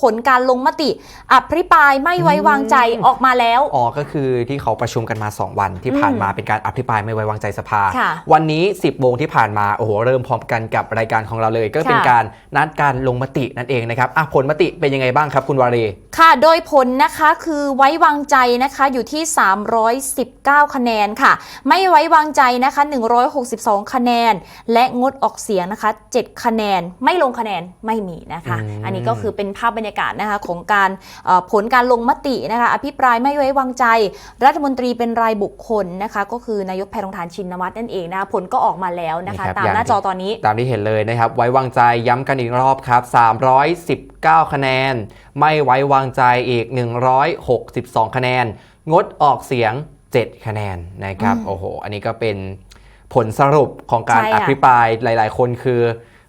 ผลการลงมติ อภิปรายไม่ไว้วางใจอืมออกมาแล้ว อ๋อก็คือที่เขาประชุมกันมา 2 วันที่ผ่านมาอืมเป็นการอภิปรายไม่ไว้วางใจสภา ค่ะวันนี้ 10โมงที่ผ่านมาโอ้โหเริ่มพร้อมกันกับรายการของเราเลย ก็เป็นค่ะ การนัดการลงมตินั่นเองนะครับอะผลมติเป็นยังไงบ้างครับคุณวารี ค่ะ โดยผลนะคะคือไว้วางใจนะคะอยู่ที่ 319 คะแนนค่ะ ไม่ไว้วางใจนะคะ 162 คะแนน และงดออกเสียงนะคะ 7 คะแนน ไม่ลงคะแนนไม่มีนะคะ อืม อันนี้ก็คือเป็นภาพบรรยากาศนะคะของการเอ่อผลการลงมตินะคะอภิปรายไม่ไว้วางใจ รัฐมนตรีเป็นรายบุคคลนะคะก็คือนายกแพทองทานชินวัตรนั่นเองนะคะผลก็ออกมาแล้วนะคะนี่ครับตามอย่างหน้าจอตอนนี้ ตามที่เห็นเลยนะครับ ไว้วางใจย้ำกันอีกรอบครับ 319 คะแนน ไม่ไว้วางใจอีก 162 คะแนน งดออกเสียง 7 คะแนนนะครับอืมโอ้โห อันนี้ก็เป็นผลสรุปของการใช่อค่ะภิปรายหลาย ๆ คนคือ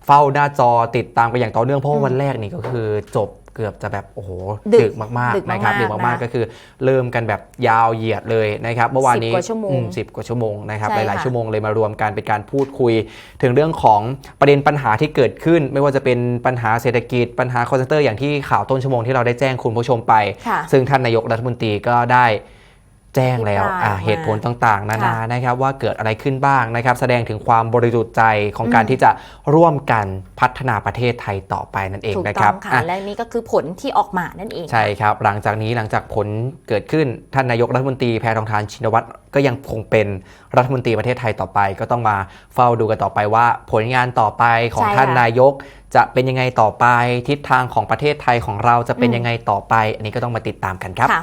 เฝ้าหน้าจอติดตามกันอย่างต่อเนื่องเพราะว่าวันแรกนี่ก็คือจบ เกือบจะแบบโอ้โหดึกดึกมากดึกๆนะครับมากๆดึกมากนะๆก็คือเริ่มกันแบบยาวเหยียดเลยนะครับเมื่อวานนี้10กว่าชั่วโมงอืสิบกว่าชั่วโมงนะครับใช่หลายๆค่ะชั่วโมงเลยมารวมกันเป็นการพูดคุย ถึงเรื่องของประเด็นปัญหาที่เกิดขึ้น ไม่ว่าจะเป็นปัญหาเศรษฐกิจปัญหาคอนเซนเตอร์อย่างที่ข่าวต้นชั่วโมงที่เราได้แจ้งคุณผู้ชมไปค่ะซึ่งท่านนายกรัฐมนตรีก็ได้ แจ้งแล้วอภิปรายอ่าออกมาเหตุผลต่างๆ นานาค่ะนะครับว่าเกิดอะไรขึ้นบ้างนะครับ แสดงถึงความบริสุทธิ์ใจของการอืมที่จะร่วมกันพัฒนาประเทศไทยต่อไปนั่นเองถูกนะคต้รัอบงค่ะอะและนี่ก็คือผลที่ออกมานั่นเอง ใช่ครับ หลังจากนี้หลังจากผลเกิดขึ้นท่านนายกรัฐมนตรีแพทองทานชินวัตรก็ยังคงเป็นรัฐมนตรีประเทศไทยต่อไป ก็ต้องมาเฝ้าดูกันต่อไปว่า ผลงานต่อไปของใช่ค่ะท่านนายกจะเป็นยังไงต่อไปทิศทางของประเทศไทยของเราจะเป็นอืมยังไงต่อไป อันนี้ก็ต้องมาติดตามกันครับค่ะ